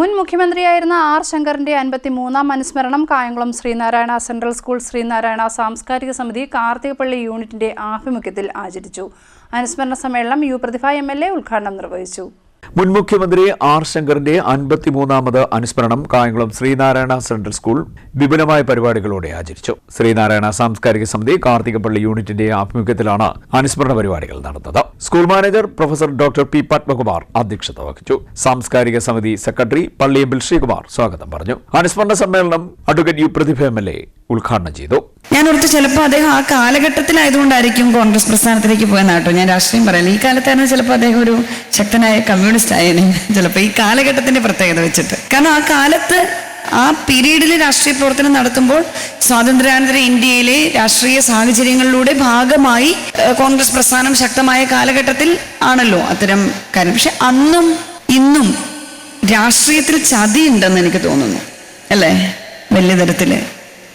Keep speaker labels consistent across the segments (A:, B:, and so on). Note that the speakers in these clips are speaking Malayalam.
A: മുൻ മുഖ്യമന്ത്രിയായിരുന്ന ആർ ശങ്കറിന്റെ അൻപത്തിമൂന്നാം അനുസ്മരണം കായംകുളം ശ്രീനാരായണ സെൻട്രൽ സ്കൂൾ ശ്രീനാരായണ സാംസ്കാരിക സമിതി കാർത്തികപ്പള്ളി യൂണിറ്റിന്റെ ആഭിമുഖ്യത്തിൽ ആചരിച്ചു. അനുസ്മരണ സമ്മേളനം യു പ്രതിഭ എം ഉദ്ഘാടനം നിർവഹിച്ചു.
B: മുൻ മുഖ്യമന്ത്രി ആർ ശങ്കറിന്റെ അൻപത്തിമൂന്നാമത് അനുസ്മരണം കായംകുളം ശ്രീനാരായണ സെൻട്രൽ സ്കൂൾ വിപുലമായ പരിപാടികളോടെ ആചരിച്ചു. ശ്രീനാരായണ സാംസ്കാരിക സമിതി കാർത്തികപ്പള്ളി യൂണിറ്റിന്റെ ആഭിമുഖ്യത്തിലാണ് അനുസ്മരണ പരിപാടികൾ നടന്നത്. School manager professor doctor P Padmakumar അധ്യക്ഷത വഹിച്ചു. സാംസ്കാരിക സമിതി സെക്രട്ടറി പള്ളിയമ്പിൽ ശ്രീകുമാർ സ്വാഗതം പറഞ്ഞു. അനുസ്മരണ സമ്മേളനം advocate U Prathibha M L A ഉദ്ഘാടനം ചെയ്തു.
C: ഞാൻ ഓർത്ത് ചിലപ്പോൾ അദ്ദേഹം ആ കാലഘട്ടത്തിലായതുകൊണ്ടായിരിക്കും കോൺഗ്രസ് പ്രസ്ഥാനത്തിലേക്ക് പോയെന്ന് കേട്ടോ. ഞാൻ രാഷ്ട്രീയം പറയുന്നത് ഈ കാലത്തായിരുന്നു ചിലപ്പോൾ അദ്ദേഹം ഒരു ശക്തനായ കമ്മ്യൂണിസ്റ്റ് ആയതിനെ ചിലപ്പോൾ ഈ കാലഘട്ടത്തിന്റെ പ്രത്യേകത വെച്ചിട്ട്. കാരണം ആ കാലത്ത് ആ പീരീഡിൽ രാഷ്ട്രീയ പ്രവർത്തനം നടത്തുമ്പോൾ സ്വാതന്ത്ര്യാനന്തര ഇന്ത്യയിലെ രാഷ്ട്രീയ സാഹചര്യങ്ങളിലൂടെ ഭാഗമായി കോൺഗ്രസ് പ്രസ്ഥാനം ശക്തമായ കാലഘട്ടത്തിൽ ആണല്ലോ അത്തരം കാര്യം. പക്ഷെ അന്നും ഇന്നും രാഷ്ട്രീയത്തിൽ ചതി ഉണ്ടെന്ന് എനിക്ക് തോന്നുന്നു. അല്ലേ? വലിയ തരത്തിൽ.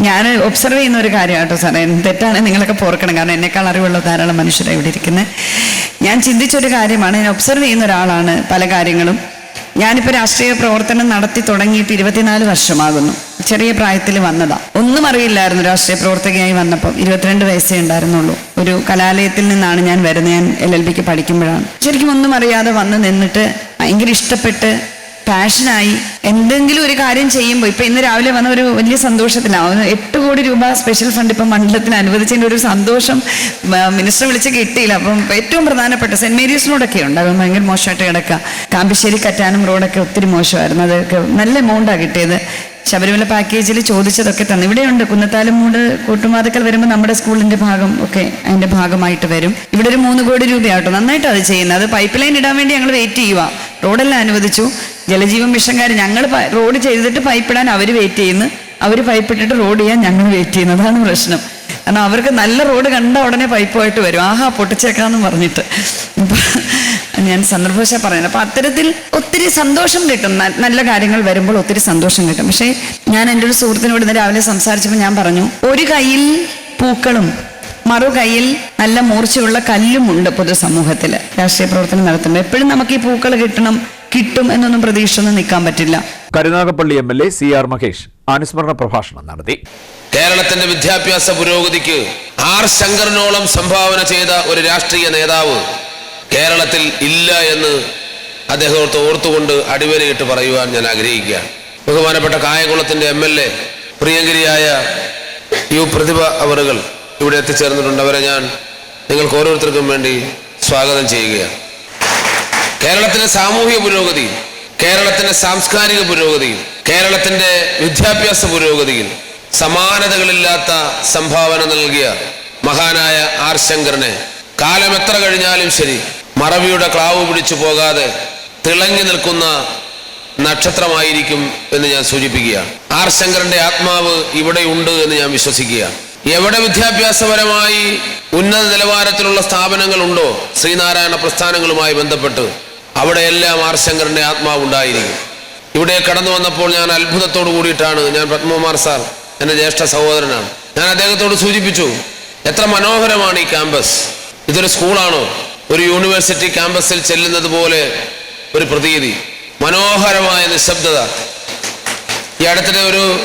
C: ഞാൻ ഒബ്സർവ് ചെയ്യുന്ന ഒരു കാര്യം കേട്ടോ സാറേ. തെറ്റാണ് നിങ്ങളൊക്കെ പോർക്കണം. കാരണം എന്നെക്കാൾ അറിവുള്ള ധാരാളം മനുഷ്യരാണ് ഇവിടെ ഇരിക്കുന്നത്. ഞാൻ ചിന്തിച്ചൊരു കാര്യമാണ്. ഞാൻ ഒബ്സർവ് ചെയ്യുന്ന ഒരാളാണ് പല കാര്യങ്ങളും. ഞാനിപ്പോൾ രാഷ്ട്രീയ പ്രവർത്തനം നടത്തി തുടങ്ങിയിട്ട് ഇരുപത്തിനാല് വർഷമാകുന്നു. ചെറിയ പ്രായത്തിൽ വന്നതാ. ഒന്നും അറിയില്ലായിരുന്നു രാഷ്ട്രീയ പ്രവർത്തകയായി വന്നപ്പോൾ ഇരുപത്തിരണ്ട് വയസ്സേ ഉണ്ടായിരുന്നുള്ളൂ. ഒരു കലാലയത്തിൽ നിന്നാണ് ഞാൻ വരുന്നത്. ഞാൻ എൽ എൽ ബിക്ക് പഠിക്കുമ്പോഴാണ്. ശരിക്കും ഒന്നും അറിയാതെ വന്ന് നിന്നിട്ട് ഭയങ്കര ഇഷ്ടപ്പെട്ട് പാഷനായി എന്തെങ്കിലും ഒരു കാര്യം ചെയ്യുമ്പോൾ ഇപ്പൊ ഇന്ന് രാവിലെ വന്ന ഒരു വലിയ സന്തോഷത്തിലാണ് എട്ട് കോടി രൂപ സ്പെഷ്യൽ ഫണ്ട് ഇപ്പം മണ്ഡലത്തിന് അനുവദിച്ചതിന്റെ ഒരു സന്തോഷം മിനിസ്റ്റർ വിളിച്ച് കിട്ടിയില്ല. അപ്പം ഏറ്റവും പ്രധാനപ്പെട്ട സെന്റ് മേരീസ് റോഡൊക്കെ ഉണ്ട്. അത് ഭയങ്കര മോശമായിട്ട് കിടക്കുക കാമ്പിശ്ശേരി കറ്റാനം റോഡൊക്കെ ഒത്തിരി മോശമായിരുന്നു. അതൊക്കെ നല്ല എമൗണ്ടാണ് കിട്ടിയത്. ശബരിമല പാക്കേജിൽ ചോദിച്ചതൊക്കെ തന്നെ. ഇവിടെയുണ്ട്. കുന്നത്താലമൂട് കൂട്ടുമാതക്കൽ വരുമ്പോൾ നമ്മുടെ സ്കൂളിന്റെ ഭാഗം ഒക്കെ അതിന്റെ ഭാഗമായിട്ട് വരും. ഇവിടെ ഒരു മൂന്ന് കോടി രൂപയാട്ടോ. നന്നായിട്ട് അത് ചെയ്യുന്നത്. അത് പൈപ്പ് ലൈൻ ഇടാൻ വേണ്ടി ഞങ്ങൾ വെയിറ്റ് ചെയ്യുക റോഡെല്ലാം അനുവദിച്ചു. ജലജീവൻ മിഷൻകാർ ഞങ്ങൾ റോഡ് ചെയ്തിട്ട് പൈപ്പ് ഇടാൻ അവർ വെയിറ്റ് ചെയ്യുന്നു. അവർ പൈപ്പ് ഇട്ടിട്ട് റോഡ് ചെയ്യാൻ ഞങ്ങൾ വെയിറ്റ് ചെയ്യുന്നു. അതാണ് പ്രശ്നം. കാരണം അവർക്ക് നല്ല റോഡ് കണ്ട ഉടനെ പൈപ്പുമായിട്ട് വരും. ആഹാ പൊട്ടിച്ചേക്കാന്ന് പറഞ്ഞിട്ട്. ഞാൻ സന്ദർഭവശാ പറയുന്നത് അപ്പൊ അത്തരത്തിൽ ഒത്തിരി സന്തോഷം കിട്ടും. നല്ല കാര്യങ്ങൾ വരുമ്പോൾ ഒത്തിരി സന്തോഷം കിട്ടും. പക്ഷേ ഞാൻ എന്റെ ഒരു സുഹൃത്തിനോട് ഇന്ന് രാവിലെ സംസാരിച്ചപ്പോൾ ഞാൻ പറഞ്ഞു ഒരു കയ്യിൽ പൂക്കളും മറു കയ്യിൽ നല്ല മൂർച്ചയുള്ള കല്ലുമുണ്ട് പൊതുസമൂഹത്തിൽ രാഷ്ട്രീയ പ്രവർത്തനം നടത്തുമ്പോൾ എപ്പോഴും നമുക്ക് ഈ പൂക്കൾ കിട്ടണം. കിട്ടും എന്നൊന്നും പ്രതീക്ഷയൊന്നും നിൽക്കാൻ പറ്റില്ല.
B: Karunagappally M L A C R Mahesh അനുസ്മരണ പ്രഭാഷണം നടത്തി.
D: കേരളത്തിന്റെ വിദ്യാഭ്യാസ പുരോഗതിക്ക് ആർ ശങ്കറിനോളം സംഭാവന ചെയ്ത ഒരു രാഷ്ട്രീയ നേതാവ് കേരളത്തിൽ ഇല്ല എന്ന് അദ്ദേഹത്തെ ഓർത്തുകൊണ്ട് അടിവരയിട്ട് പറയുവാൻ ഞാൻ ആഗ്രഹിക്കുകയാണ്. ബഹുമാനപ്പെട്ട കായംകുളത്തിന്റെ എം എൽ എ പ്രിയങ്കരിയായ യു പ്രതിഭ അവറുകൾ ഇവിടെ എത്തിച്ചേർന്നിട്ടുണ്ട്. അവരെ ഞാൻ നിങ്ങൾക്ക് ഓരോരുത്തർക്കും വേണ്ടി സ്വാഗതം ചെയ്യുകയാണ്. കേരളത്തിന്റെ സാമൂഹിക പുരോഗതിയിൽ കേരളത്തിന്റെ സാംസ്കാരിക പുരോഗതിയിൽ കേരളത്തിന്റെ വിദ്യാഭ്യാസ പുരോഗതിയിൽ സമാനതകളില്ലാത്ത സംഭാവന നൽകിയ മഹാനായ ആർ ശങ്കറിനെ കാലം എത്ര കഴിഞ്ഞാലും ശരി മറവിയുടെ ക്ലാവ് പിടിച്ചു പോകാതെ തിളങ്ങി നിൽക്കുന്ന നക്ഷത്രമായിരിക്കും എന്ന് ഞാൻ സൂചിപ്പിക്കുകയാണ്. ആർ ശങ്കറിന്റെ ആത്മാവ് ഇവിടെ ഉണ്ട് എന്ന് ഞാൻ വിശ്വസിക്കുകയാണ്. എവിടെ വിദ്യാഭ്യാസപരമായി ഉന്നത നിലവാരത്തിലുള്ള സ്ഥാപനങ്ങളുണ്ടോ ശ്രീനാരായണ പ്രസ്ഥാനങ്ങളുമായി ബന്ധപ്പെട്ട് അവിടെയെല്ലാം ആർ ശങ്കറിന്റെ ആത്മാവ് ഉണ്ടായിരിക്കും. ഇവിടെ കടന്നു വന്നപ്പോൾ ഞാൻ അത്ഭുതത്തോട് കൂടിയിട്ടാണ് ഞാൻ പത്മകുമാർ സാർ എന്റെ ജ്യേഷ്ഠ സഹോദരനാണ്. ഞാൻ അദ്ദേഹത്തോട് സൂചിപ്പിച്ചു എത്ര മനോഹരമാണ് ഈ ക്യാമ്പസ്. ഇതൊരു സ്കൂളാണോ? ഒരു യൂണിവേഴ്സിറ്റി ക്യാമ്പസിൽ ചെല്ലുന്നത് പോലെ ഒരു പ്രതീതി മനോഹരമായ നിശബ്ദത. ഈ അടുത്തിടെ ഒരു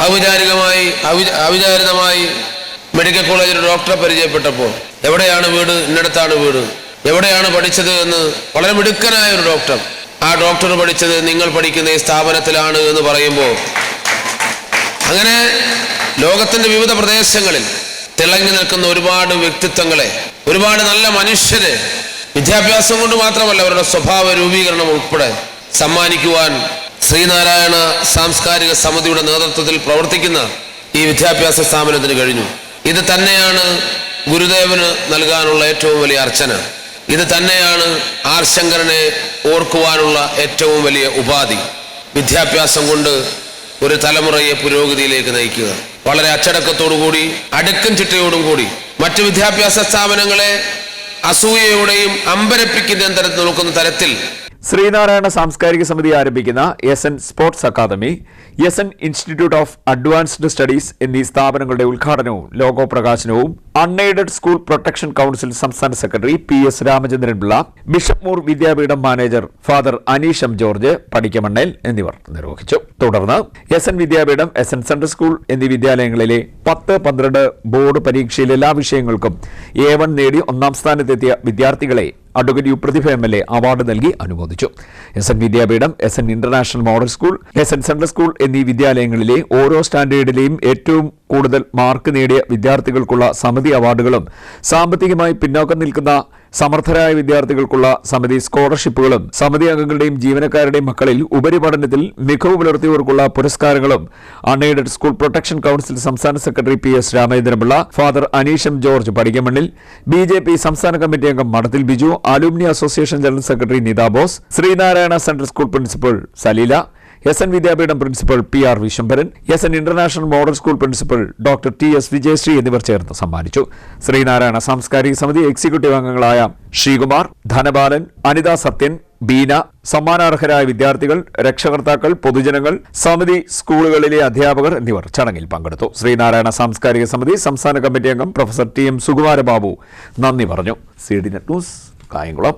D: ഔപചാരികമായി ഔപ- ഔപചാരികമായി മെഡിക്കൽ കോളേജിൽ ഡോക്ടറെ പരിചയപ്പെട്ടപ്പോൾ എവിടെയാണ് വീട്? ഇന്നടത്താണ് വീട്? എവിടെയാണ് പഠിച്ചത് എന്ന് വളരെ മിടുക്കനായ ഒരു ഡോക്ടർ. ആ ഡോക്ടർ പഠിച്ചത് നിങ്ങൾ പഠിക്കുന്ന ഈ സ്ഥാപനത്തിലാണ് എന്ന് പറയുമ്പോൾ അങ്ങനെ ലോകത്തിന്റെ വിവിധ പ്രദേശങ്ങളിൽ തിളങ്ങി നിൽക്കുന്ന ഒരുപാട് വ്യക്തിത്വങ്ങളെ ഒരുപാട് നല്ല മനുഷ്യരെ വിദ്യാഭ്യാസം കൊണ്ട് മാത്രമല്ല അവരുടെ സ്വഭാവ രൂപീകരണം ഉൾപ്പെടെ സമ്മാനിക്കുവാൻ ശ്രീനാരായണ സാംസ്കാരിക സമിതിയുടെ നേതൃത്വത്തിൽ പ്രവർത്തിക്കുന്ന ഈ വിദ്യാഭ്യാസ സ്ഥാപനത്തിന് കഴിഞ്ഞു. ഇത് തന്നെയാണ് ഗുരുദേവന് നൽകാനുള്ള ഏറ്റവും വലിയ അർച്ചന. ഇത് തന്നെയാണ് ആർ ശങ്കരനെ ഓർക്കുവാനുള്ള ഏറ്റവും വലിയ ഉപാധി. വിദ്യാഭ്യാസം കൊണ്ട് ഒരു തലമുറയെ പുരോഗതിയിലേക്ക് നയിക്കുക. വളരെ അച്ചടക്കത്തോടു കൂടി അടുക്കും ചിട്ടയോടും കൂടി മറ്റ് വിദ്യാഭ്യാസ സ്ഥാപനങ്ങളെ അസൂയയോടെയും അമ്പരപ്പിക്കുന്ന തരത്തിൽ നോക്കുന്ന തരത്തിൽ
B: ശ്രീനാരായണ സാംസ്കാരിക സമിതി ആരംഭിക്കുന്ന S N sports academy S N institute of advanced studies എന്നീ സ്ഥാപനങ്ങളുടെ ഉദ്ഘാടനവും ലോഗോ പ്രകാശനവും അൺഎയ്ഡഡ് സ്കൂൾ പ്രൊട്ടക്ഷൻ കൌൺസിൽ സംസ്ഥാന secretary P S Ramachandran Pillai bishop Moore Vidyapeetham manager father Aneesh George Padikkamannel എന്നിവർ നിർവഹിച്ചു. തുടർന്ന് S N Vidyapeetham S N central school എന്നീ വിദ്യാലയങ്ങളിലെ പത്ത് പന്ത്രണ്ട് ബോർഡ് പരീക്ഷയിലെ എല്ലാ വിഷയങ്ങൾക്കും എ വൺ നേടി ഒന്നാം സ്ഥാനത്തെത്തിയ വിദ്യാർത്ഥികളെ advocate U Prathibha M L A award നൽകി അനുമോദിച്ചു. S N Vidyapeetham S N international model school S N central school എന്നീ വിദ്യാലയങ്ങളിലെ ഓരോ സ്റ്റാൻഡേർഡിലെയും ഏറ്റവും കൂടുതൽ മാർക്ക് നേടിയ വിദ്യാർത്ഥികൾക്കുള്ള സമിതി അവാർഡുകളും സാമ്പത്തികമായി പിന്നോക്കം നിൽക്കുന്ന സമർത്ഥരായ വിദ്യാർത്ഥികൾക്കുള്ള സമിതി സ്കോളർഷിപ്പുകളും സമിതി അംഗങ്ങളുടെയും ജീവനക്കാരുടെയും മക്കളിൽ ഉപരിപഠനത്തിൽ മികവ് പുലർത്തിയവർക്കുള്ള പുരസ്കാരങ്ങളും അൺഎയ്ഡഡ് സ്കൂൾ പ്രൊട്ടക്ഷൻ കൌൺസിൽ സംസ്ഥാന secretary P S Ramachandrapillai father Aneesh George Padikamannil B J P സംസ്ഥാന കമ്മിറ്റി അംഗം Madathil Biju alumni association general secretary Nitha Bose Sreenarayana central school principal Saleela S N Vidyapeetham principal P R Vishambharan S N international model school principal doctor T S Vijayasree എന്നിവർ ചേർന്ന് സമ്മാനിച്ചു. ശ്രീനാരായണ സാംസ്കാരിക സമിതി എക്സിക്യൂട്ടീവ് അംഗങ്ങളായ ശ്രീകുമാർ ധനബാലൻ അനിത സത്യൻ ബീന സമ്മാനാർഹരായ വിദ്യാർത്ഥികൾ രക്ഷകർത്താക്കൾ പൊതുജനങ്ങൾ സമിതി സ്കൂളുകളിലെ അധ്യാപകർ എന്നിവർ ചടങ്ങിൽ പങ്കെടുത്തു. ശ്രീനാരായണ സാംസ്കാരിക സമിതി സംസ്ഥാന കമ്മിറ്റി അംഗം പ്രൊഫസർ ടി എം സുകുമാരബാബു നന്ദി പറഞ്ഞു. C D net news Kayamkulam.